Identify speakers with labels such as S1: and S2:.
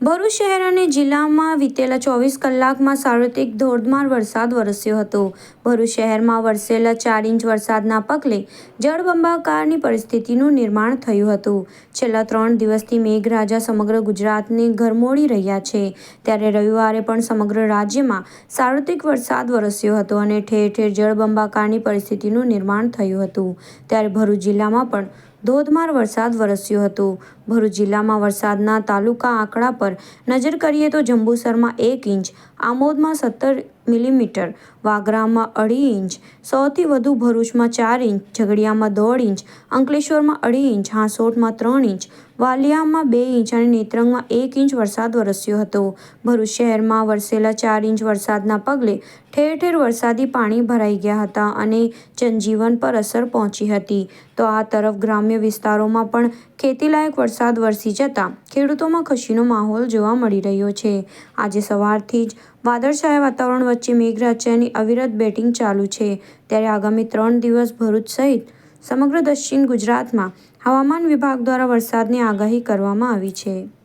S1: ભરૂચ શહેર અને જિલ્લામાં વીતેલા ચોવીસ કલાકમાં સાર્વત્રિક ધોધમાર વરસાદ વરસ્યો હતો. ભરૂચ શહેરમાં વરસેલા ચાર ઇંચ વરસાદના પગલે જળબંબાકારની પરિસ્થિતિનું નિર્માણ થયું હતું. છેલ્લા ત્રણ દિવસથી મેઘરાજા સમગ્ર ગુજરાતને ઘરમોળી રહ્યા છે. ત્યારે રવિવારે પણ સમગ્ર રાજ્યમાં સાર્વત્રિક વરસાદ વરસ્યો હતો અને ઠેર ઠેર જળબંબાકારની પરિસ્થિતિનું નિર્માણ થયું હતું. ત્યારે ભરૂચ જિલ્લામાં પણ ધોધમાર વરસાદ વરસ્યો હતો. ભરૂચ જિલ્લામાં વરસાદના તાલુકા આંકડા પર નજર કરીએ તો જંબુસરમાં એક ઇંચ, આમોદમાં સત્તર મિલીમીટર, વાગરામાં અઢી ઇંચ, સૌથી વધુ ભરૂચમાં ચાર ઇંચ, ઝઘડિયામાં દોઢ ઇંચ, અંકલેશ્વરમાં અઢી ઇંચ, હાંસોટમાં ત્રણ ઇંચ વાલિયામાં બે ઇંચ અને નેત્રંગમાં એક ઇંચ વરસાદ વરસ્યો હતો. ભરૂચ શહેરમાં વરસેલા ચાર ઇંચ વરસાદના પગલે ઠેર ઠેર વરસાદી પાણી ભરાઈ ગયા હતા અને જનજીવન પર અસર પહોંચી હતી. તો આ તરફ ગ્રામ્ય વિસ્તારોમાં પણ ખેતીલાયક વરસાદ વરસી જતા ખેડૂતોમાં ખુશીનો માહોલ જોવા મળી રહ્યો છે. આજે સવારથી જ વાદળછાયા વાતાવરણ વચ્ચે મેઘરાજાની અવિરત બેટિંગ ચાલુ છે. ત્યારે આગામી ત્રણ દિવસ ભરૂચ સહિત સમગ્ર દક્ષિણ ગુજરાતમાં હવામાન વિભાગ દ્વારા વરસાદની આગાહી કરવામાં આવી છે.